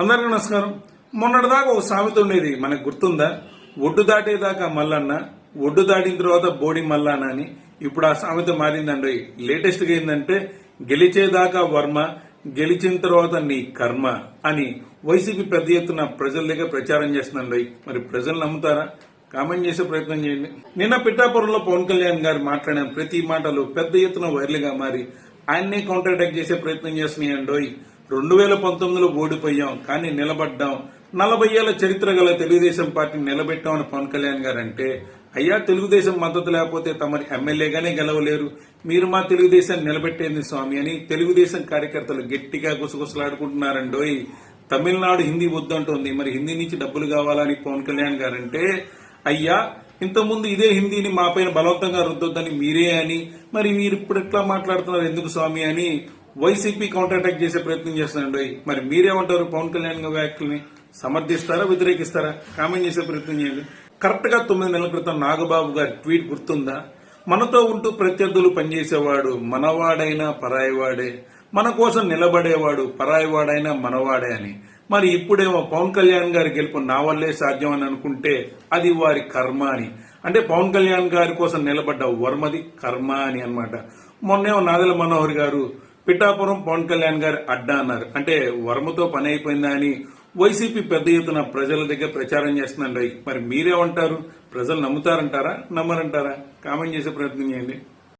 అందరికీ నమస్కారం. మొన్నటిదాకా ఒక సామెత ఉండేది మనకు గుర్తుందా? ఒడ్డు దాటేదాకా మల్లన్న ఒడ్డు దాటిన తర్వాత బోడి మల్లన్న అని. ఇప్పుడు ఆ సామెత మారిందండి. లేటెస్ట్గా ఏంటంటే గెలిచేదాకా వర్మ గెలిచిన తర్వాత నీ కర్మ అని వైసీపీ పెద్ద ఎత్తున ప్రజల దగ్గర ప్రచారం చేస్తుందండి. మరి ప్రజలు నమ్ముతారా? కామెంట్ చేసే ప్రయత్నం చేయండి. నిన్న పిఠాపురంలో పవన్ కళ్యాణ్ గారు మాట్లాడిన ప్రతి మాటలు పెద్ద ఎత్తున వైరల్గా మారి ఆయన్నే కౌంటర్ అటాక్ చేసే ప్రయత్నం చేస్తున్నాయండోయ్ రెండు వేల పంతొమ్మిదిలో ఓడిపోయాం కానీ నిలబడ్డాం. నలభై ఏళ్ళ చరిత్ర గల తెలుగుదేశం పార్టీని నిలబెట్టామని పవన్ కళ్యాణ్ గారు అంటే అయ్యా తెలుగుదేశం మద్దతు లేకపోతే తమరి ఎమ్మెల్యేగానే గెలవలేరు. మీరు మా తెలుగుదేశాన్ని నిలబెట్టేంది స్వామి అని తెలుగుదేశం కార్యకర్తలు గట్టిగా గుసగుసలాడుకుంటున్నారండోయ్. తమిళనాడు హిందీ వద్దంటోంది. మరి హిందీ నుంచి డబ్బులు కావాలని పవన్ కళ్యాణ్ గారంటే అయ్యా ఇంతకుముందు ఇదే హిందీని మాపైన బలవంతంగా రుద్దొద్దని మీరే అని మరి మీరు ఇప్పుడు ఎట్లా మాట్లాడుతున్నారు ఎందుకు స్వామి అని వైసీపీ కౌంటర్ అటాక్ చేసే ప్రయత్నం చేస్తున్నాడు మరి మీరేమంటారు? పవన్ కళ్యాణ్ గారి వ్యాఖ్యల్ని సమర్థిస్తారా? వ్యతిరేకిస్తారా? కామెంట్ చేసే ప్రయత్నం చేయండి. కరెక్ట్గా తొమ్మిది నెలల క్రితం నాగబాబు గారి ట్వీట్ గుర్తుందా? మనతో ఉంటూ ప్రత్యర్థులు పనిచేసేవాడు మనవాడైనా పరాయివాడే. మన కోసం నిలబడేవాడు పరాయివాడైనా మనవాడే అని. మరి ఇప్పుడేమో పవన్ కళ్యాణ్ గారి గెలుపు నా వల్లే సాధ్యం అని అనుకుంటే అది వారి కర్మ అని. అంటే పవన్ కళ్యాణ్ గారి కోసం నిలబడ్డ వర్మది కర్మ అని అన్నమాట. మొన్నేమో నాదల మనోహర్ గారు పిఠాపురం పవన్ కళ్యాణ్ గారు అడ్డా అన్నారు. అంటే వర్మతో పని అయిపోయిందా అని వైసీపీ పెద్ద ఎత్తున ప్రజల దగ్గర ప్రచారం చేస్తుందండి. మరి మీరేమంటారు? ప్రజలు నమ్ముతారంటారా? నమ్మరంటారా? కామెంట్ చేసే ప్రయత్నం చేయండి.